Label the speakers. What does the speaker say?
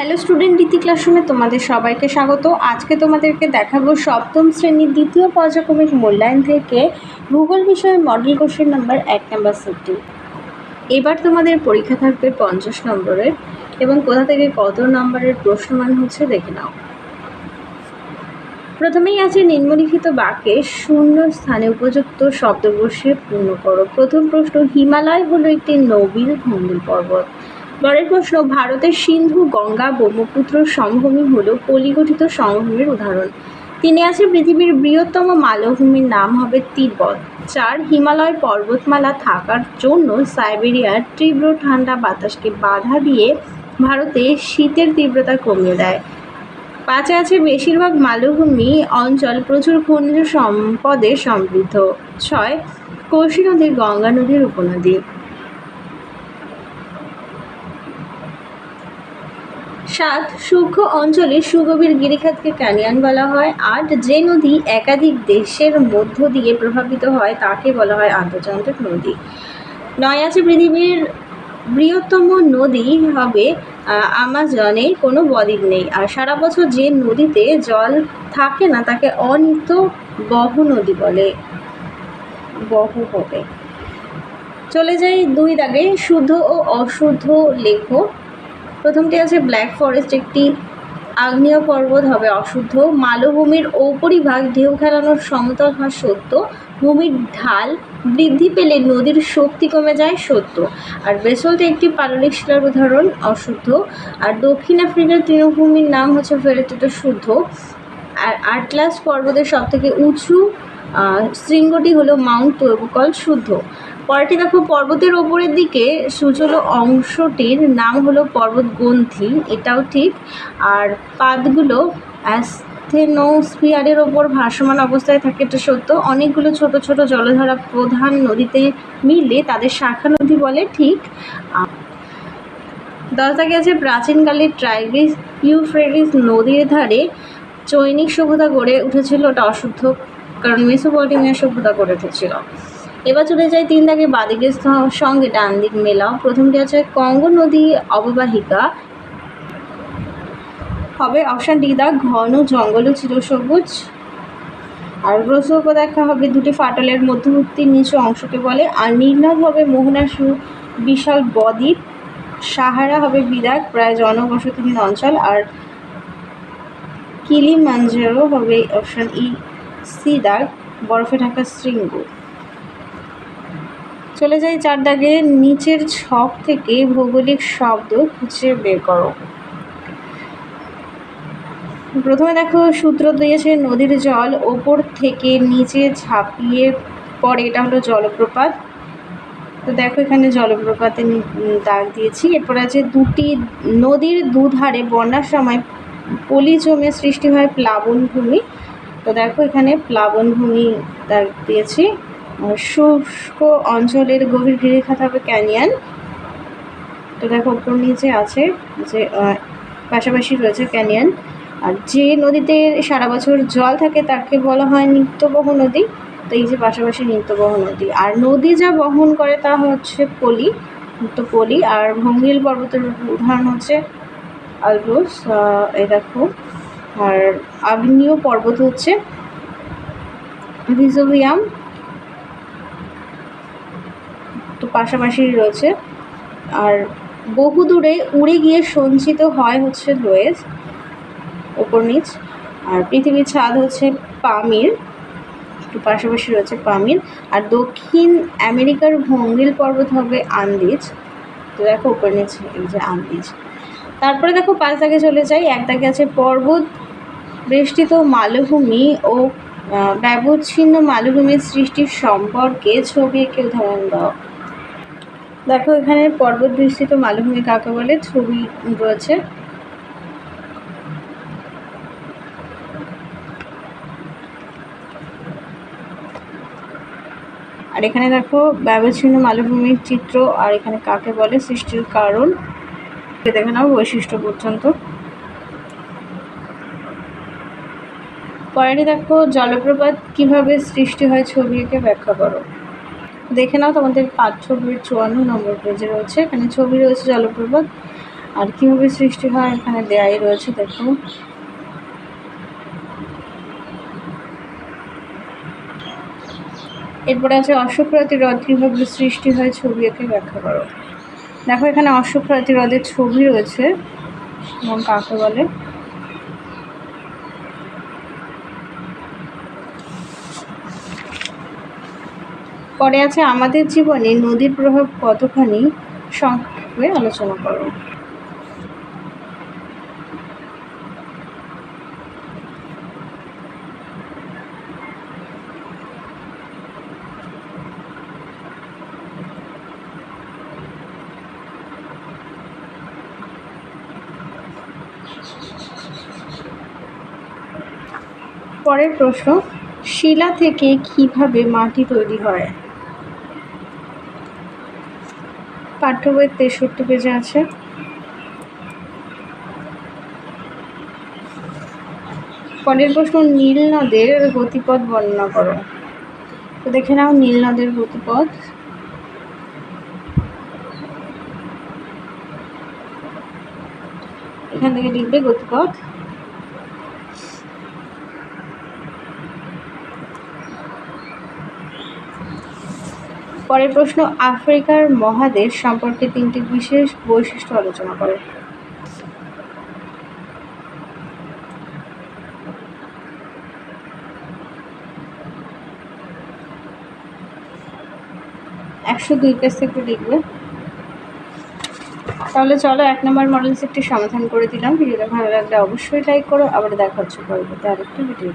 Speaker 1: Hello student রীতি ক্লাসরুমে তোমাদের সবাইকে স্বাগত। আজকে তোমাদেরকে দেখাবো সপ্তম শ্রেণির দ্বিতীয় পর্যায়ক্রমিক মূল্যায়ন থেকে ভূগোল বিষয়ে মডেল কোশ্চেন নাম্বার এক নাম্বার সেটটি। এবার তোমাদের পরীক্ষা থাকবে পঞ্চাশ নম্বরের এবং কোথা থেকে কত নম্বরের প্রশ্নমান হচ্ছে দেখে নাও। প্রথমেই আছে নিম্নলিখিত বাক্যে শূন্য স্থানে উপযুক্ত শব্দ বসিয়ে পূর্ণ করো। প্রথম প্রশ্ন হিমালয় হলো একটি নবীল ভঙ্গিল পর্বত। পরের প্রশ্ন, ভারতের সিন্ধু, গঙ্গা, ব্রহ্মপুত্র সমভূমি হল পলিগঠিত সমভূমির উদাহরণ। তিনি আছে পৃথিবীর বৃহত্তম মালভূমির নাম হবে তিব্বত চার হিমালয় পর্বতমালা থাকার জন্য সাইবেরিয়ার তীব্র ঠান্ডা বাতাসকে বাধা দিয়ে ভারতে শীতের তীব্রতা কমিয়ে দেয়। পাঁচে আছে বেশিরভাগ মালভূমি অঞ্চল প্রচুর খনিজ সম্পদে সমৃদ্ধ। ছয়, কোশি নদী গঙ্গা নদীর উপনদী। সাত সূক্ষ্ম অঞ্চলে সুগভীর গিরিখাতকে ক্যানিয়ন বলা হয়। আট, যে নদী একাধিক দেশের মধ্য দিয়ে প্রভাবিত হয়, তাকে বলা হয় আন্তর্জাতিক নদী। নয় আছে পৃথিবীর বৃহত্তম নদী হবে আমাজনে কোনো বদ্বীপ নেই। আর সারা বছর যে নদীতে জল থাকে না, তাকে অনিত্য বহ নদী বলে বহ হবে। চলে যাই দুই দাগে, শুদ্ধ ও অশুদ্ধ লেখো প্রথমটি আছে ব্ল্যাক ফরেস্ট, একটি আগ্নেয় পর্বত হবে অশুদ্ধ। মালভূমির ঔপরিভাগ ঢেউ খেলানোর সমতল হওয়া সত্য। ভূমির ঢাল বৃদ্ধি পেলে নদীর শক্তি কমে যায়, সত্য। আর বেসল্ট একটি পাললিক শিলার উদাহরণ, অশুদ্ধ। আর দক্ষিণ আফ্রিকার তৃণভূমির নাম হচ্ছে ফেরেটেটা শুদ্ধ। আর আটলাস পর্বতের সবথেকে উঁচু শৃঙ্গটি হলো মাউন্ট তৈবকল শুদ্ধ। পরেরটি দেখো, পর্বতের ওপরের দিকে সুজলো অংশটির নাম হলো পর্বত পর্বতগ্রন্থি, এটাও ঠিক। আর পাদগুলো অ্যাস্থেনোস্ফিয়ারের ওপর ভাসমান অবস্থায় থাকে, এটা সত্য। অনেকগুলো ছোট ছোট জলধারা প্রধান নদীতে মিলে তাদের শাখা নদী বলে ঠিক। দশ দাগে আছে প্রাচীনকালে ট্রাইগ্রিস ইউফ্রেটিস নদীর ধারে। চৈনিক সভ্যতা গড়ে উঠেছিল ওটা অশুদ্ধ। কারণ মেসোপটেমিয়া সভ্যতা গড়ে উঠেছিল। এবার চলে যাই তিন দাগে বাদিকের সঙ্গে, ডান দিক মেলাও। প্রথমটি আছে কঙ্গ নদী অববাহিকা। হবে অপশান ডি দা ঘন জঙ্গল ও চিরসবুজ। আর গ্রস্ত দেখা হবে দুটি ফাটলের মধ্যবর্তী নিচু অংশকে বলে। আর নির্ণয় হবে মোহনাসু বিশাল বদ্বীপ। সাহারা হবে বিরাট প্রায় জনবসতিহীন অঞ্চল। আর কিলিমাঞ্জারো হবে অপশান ই সি দাগ বরফে ঢাকা শৃঙ্গ চলে যাই চার দাগে নিচের ছক থেকে ভৌগোলিক শব্দ খুঁজে বের করো। প্রথমে দেখো, সূত্র দিয়েছে নদীর জল ওপর থেকে নিচে ঝাঁপিয়ে পড়ে, এটা হলো জলপ্রপাত। তো দেখো এখানে জলপ্রপাতে দাগ দিয়েছি। এরপর আছে দুটি, নদীর দুধারে বন্যার সময় পলি জমে সৃষ্টি হয় প্লাবনভূমি। তো দেখো এখানে প্লাবনভূমি দিয়েছি। শুষ্ক অঞ্চলের গভীর গিরিখাত হবে ক্যানিয়ান। তো দেখো উপর নিচে আছে যে পাশাপাশি রয়েছে ক্যানিয়ান। আর যে নদীতে সারা বছর জল থাকে তাকে বলা হয় নিত্যবহ নদী। তো এই যে পাশাপাশি নিত্যবহ নদী। আর নদী যা বহন করে তা হচ্ছে পলি তো পলি। আর ভঙ্গিল পর্বতের উদাহরণ হচ্ছে আলব্রোস। এই দেখো। আর আগ্নেয় পর্বত হচ্ছে ভিজোভিয়াম তো পাশাপাশি রয়েছে। আর বহু দূরে উড়ে গিয়ে সঞ্চিত হয় হচ্ছে লোয়েস ওপর নিচ। আর পৃথিবীর ছাদ হচ্ছে পামির। একটু পাশাপাশি রয়েছে পামির। আর দক্ষিণ আমেরিকার ভঙ্গিল পর্বত হবে আন্দিজ। তো দেখো ওপর নিচ এই যে আন্দিজ। তারপরে দেখো পাঁচ দাগে চলে যাই। এক দাগে আছে পর্বত বেষ্টিত মালভূমি ও ব্যবচ্ছিন্ন মালভূমির সৃষ্টির সম্পর্কে ছবি এঁকে উদাহরণ দাও। দেখো, এখানে পর্বত বিস্তৃত মালভূমি কাকে বলে? ছবি রয়েছে। আর এখানে দেখো, ব্যবচ্ছিন্ন মালভূমির চিত্র আর এখানে কাকে বলে? সৃষ্টির কারণ। দেখে নাও বৈশিষ্ট্য পর্যন্ত। পরেরই দেখো, জলপ্রপাত কীভাবে সৃষ্টি হয় ছবি এঁকে ব্যাখ্যা করো। দেখে নাও তোমাদের পাঠ্য বইয়ের চুয়ান্ন নম্বর পেজে রয়েছে, এখানে ছবি রয়েছে জলপ্রপাত, আর কীভাবে সৃষ্টি হয় এখানে দেয়াই রয়েছে, দেখো। এরপরে আছে অশ্বক্রান্তি হ্রদ কীভাবে সৃষ্টি হয় ছবি এঁকে ব্যাখ্যা করো। দেখো, এখানে অশ্বক্রান্তি হ্রদের ছবি রয়েছে, এবং কাকে বলে? পরে আছে আমাদের জীবনে নদীর প্রভাব কতখানি সংক্ষেপে আলোচনা করো। পরের প্রশ্ন, শিলা থেকে কীভাবে মাটি তৈরি হয়? পাঠ্য বইয়ের তেষট্টি পেজে আছে। পরের প্রশ্ন, নীল নদের গতিপথ বর্ণনা করো। তো দেখে নাও নীল নদের গতিপথ। এখান থেকে লিখবে গতিপথ। পরের প্রশ্ন, আফ্রিকার মহাদেশ সম্পর্কে তিনটি বিশেষ বৈশিষ্ট্য আলোচনা করে। একশো দুই পেজ থেকে লিখবে। তাহলে চলো এক নম্বর মডেল সেটটি সমাধান করে দিলাম। ভিডিওটা ভালো লাগলে অবশ্যই লাইক করো। আবার দেখা হচ্ছে পরবর্তী আরেকটি ভিডিও